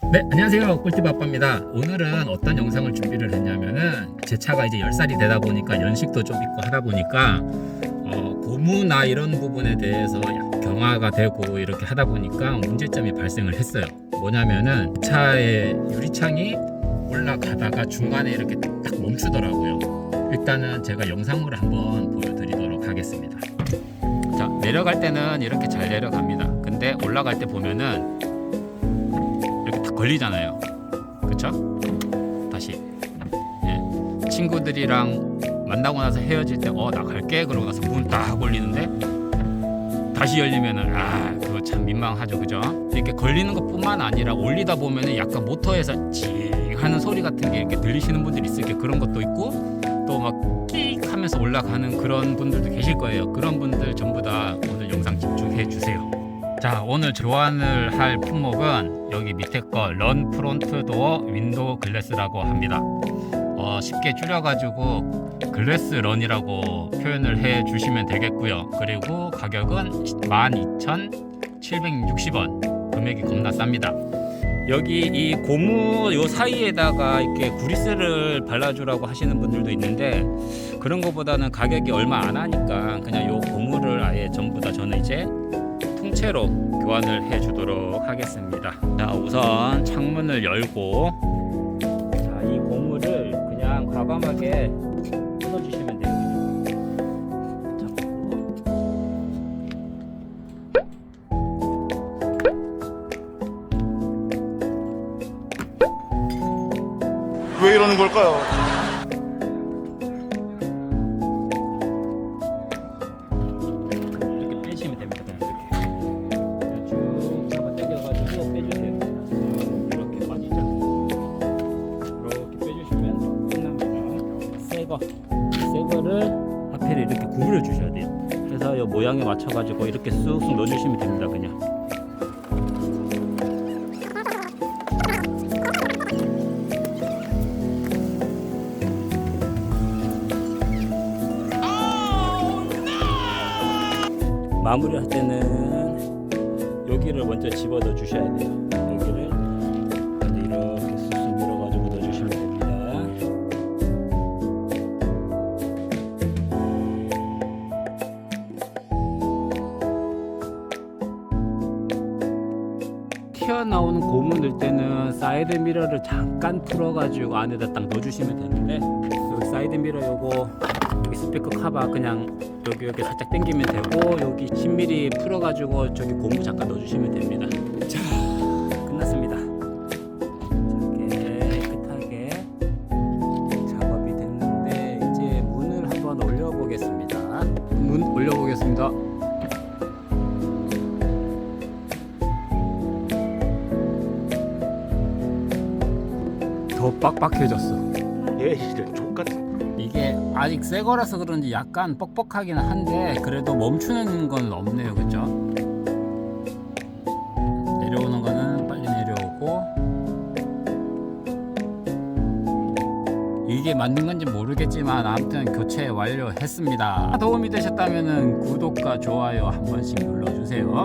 네, 안녕하세요. 꿀팁 아빠입니다. 오늘은 어떤 영상을 준비를 했냐면은 제 차가 이제 10살이 되다 보니까 연식도 좀 있고 하다 보니까 어, 고무나 이런 부분에 대해서 약 경화가 되고 이렇게 하다 보니까 문제점이 발생을 했어요. 뭐냐면은 차의 유리창이 올라가다가 중간에 이렇게 딱 멈추더라고요. 일단은 제가 영상물을 한번 보여드리도록 하겠습니다. 자, 내려갈 때는 이렇게 잘 내려갑니다. 근데 올라갈 때 보면은 걸리잖아요. 그쵸? 다시. 예. 친구들이랑 만나고 나서 헤어질 때, 어, 나 갈게. 그러고 나서 문딱 걸리는데, 다시 열리면은, 아, 그거 참 민망하죠. 그죠? 이렇게 걸리는 것 뿐만 아니라 올리다 보면은 약간 모터에서 찡 하는 소리 같은 게 이렇게 들리시는 분들이 게 그런 것도 있고, 또막끽 하면서 올라가는 그런 분들도 계실 거예요. 그런 분들 전부 다 오늘 영상 집중해 주세요. 자 오늘 교환을 할 품목은 여기 밑에 거 런 프론트 도어 윈도우 글래스라고 합니다. 어, 쉽게 줄여가지고 글래스 런이라고 표현을 해 주시면 되겠고요. 그리고 가격은 12,760원. 금액이 겁나 쌉니다. 여기 이 고무 요 사이에다가 이렇게 구리스를 발라주라고 하시는 분들도 있는데 그런 것보다는 가격이 얼마 안 하니까 그냥 요 고무를 아예 전부 다 저는 이제 통째로 교환을 해 주도록 하겠습니다. 자, 우선 창문을 열고 자, 이 고무를 그냥 과감하게 끊어 주시면 돼요. 왜 이러는 걸까요? 앞에를 이렇게 구부려 주셔야 돼요. 그래서 이 모양에 맞춰 가지고 이렇게 쑥쑥 넣어 주시면 됩니다. 그냥. 마무리할 때는 여기를 먼저 집어 넣어 주셔야 돼요. 튀어나오는 고무 넣을 때는 사이드 미러를 잠깐 풀어가지고 안에다 딱 넣어주시면 되는데 여기 사이드 미러 요거 스피커 카바 그냥 여기 여기 살짝 당기면 되고 여기 10mm 풀어가지고 저기 고무 잠깐 넣어주시면 됩니다. 자 끝났습니다. 자, 깨끗하게 작업이 됐는데 이제 문을 한번 올려보겠습니다. 문 올려보겠습니다. 더 빡빡해졌어. 얘 진짜 족같은 이게 아직 새 거라서 그런지 약간 뻑뻑하긴 한데 그래도 멈추는 건 없네요. 그죠 내려오는 거는 빨리 내려오고. 이게 맞는 건지 모르겠지만 아무튼 교체 완료했습니다. 도움이 되셨다면 구독과 좋아요 한 번씩 눌러주세요